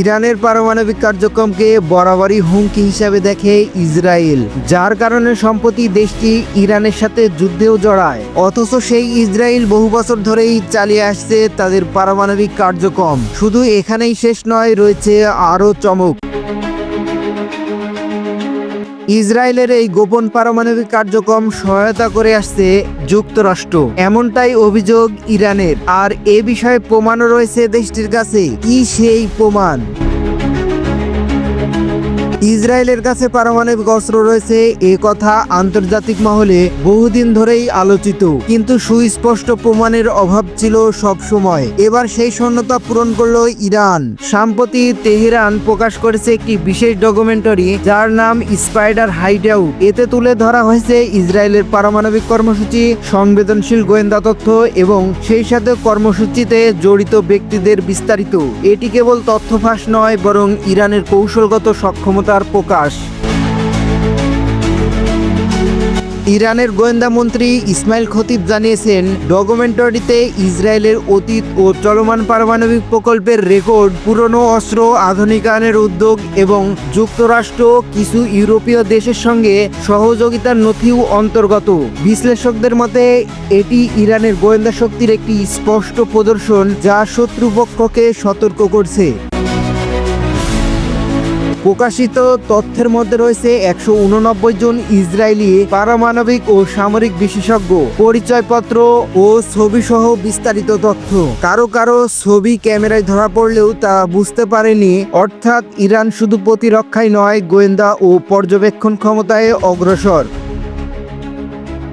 ইরানের পারমাণবিক কার্যক্রমকে বরাবরই হুমকি হিসাবে দেখে ইসরায়েল, যার কারণে সম্প্রতি দেশটি ইরানের সাথে যুদ্ধেও জড়ায়। অথচ সেই ইসরায়েল বহু বছর ধরেই চালিয়ে আসছে তাদের পারমাণবিক কার্যক্রম। শুধু এখানেই শেষ নয়, রয়েছে আরও চমক। ইসরায়েলের এই গোপন পারমাণবিক কার্যক্রম সহায়তা করে আসছে যুক্তরাষ্ট্র। এমনটাই অভিযোগ ইরানের। আর এ বিষয়ে প্রমাণও রয়েছে দেশটির কাছে। কি সেই প্রমাণ? ইসরায়েলের কাছে পারমাণবিক অস্ত্র রয়েছে, এ কথা আন্তর্জাতিক মহলে বহুদিন ধরেই আলোচিত। কিন্তু সুস্পষ্ট প্রমাণের অভাব ছিল সব সময়। এবার সেই শূন্যতা পূরণ করল ইরান। সম্প্রতি তেহরান প্রকাশ করেছে একটি বিশেষ ডকুমেন্টারি, যার নাম স্পাইডার হাইডাউট। এতে তুলে ধরা হয়েছে ইসরায়েলের পারমাণবিক কর্মসূচি, সংবেদনশীল গোয়েন্দা তথ্য এবং সেই সাথে কর্মসূচিতে জড়িত ব্যক্তিদের বিস্তারিত। এটি কেবল তথ্য ফাঁস নয়, বরং ইরানের কৌশলগত সক্ষমতার প্রকাশ। ইরানের গোয়েন্দা মন্ত্রী ইসমাইল খতিব জানিয়েছেন, ডকুমেন্টারিতে ইসরায়েলের অতীত ও চলমান পারমাণবিক প্রকল্পের রেকর্ড, পুরনো অস্ত্র, আধুনিকায়নের উদ্যোগ এবং যুক্তরাষ্ট্র কিছু ইউরোপীয় দেশের সঙ্গে সহযোগিতার নথিও অন্তর্গত। বিশ্লেষকদের মতে, এটি ইরানের গোয়েন্দা শক্তির একটি স্পষ্ট প্রদর্শন যা শত্রুপক্ষকে সতর্ক করছে। প্রকাশিত তথ্যের মধ্যে রয়েছে একশো উননব্বই জন ইসরায়েলি পারমাণবিক ও সামরিক বিশেষজ্ঞ। পরিচয়পত্র ও ছবি সহ বিস্তারিত তথ্য। কারও কারও ছবি ক্যামেরায় ধরা পড়লেও তা বুঝতে পারেনি। অর্থাৎ ইরান শুধু প্রতিরক্ষায় নয়, গোয়েন্দা ও পর্যবেক্ষণ ক্ষমতায় অগ্রসর।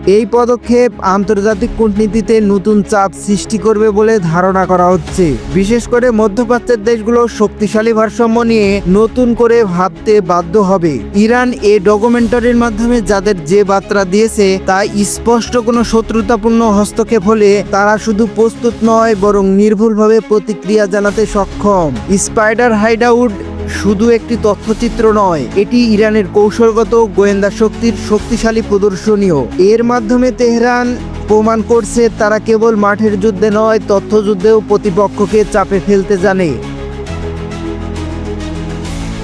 এই পদক্ষেপ আন্তর্জাতিক কূটনীতিতে নতুন চাপ সৃষ্টি করবে বলে ধারণা করা হচ্ছে। বিশেষ করে মধ্যপ্রাচ্যের দেশগুলো শক্তিশালী ভারসাম্য নিয়ে নতুন করে ভাবতে বাধ্য হবে। ইরান এ ডকুমেন্টারির মাধ্যমে যাদের যে বার্তা দিয়েছে, তা স্পষ্ট কোনো শত্রুতাপূর্ণ হস্তক্ষেপ হলে তারা শুধু প্রস্তুত নয়, বরং নির্ভুলভাবে প্রতিক্রিয়া জানাতে সক্ষম। স্পাইডার হাইডআউট শুধু একটি তথ্যচিত্র নয়, এটি ইরানের কৌশলগত গোয়েন্দা শক্তির শক্তিশালী প্রদর্শনীয় এর মাধ্যমে তেহরান প্রমাণ করছে তারা কেবল মাঠের যুদ্ধে নয়, তথ্যযুদ্ধেও প্রতিপক্ষকে চাপে ফেলতে জানে।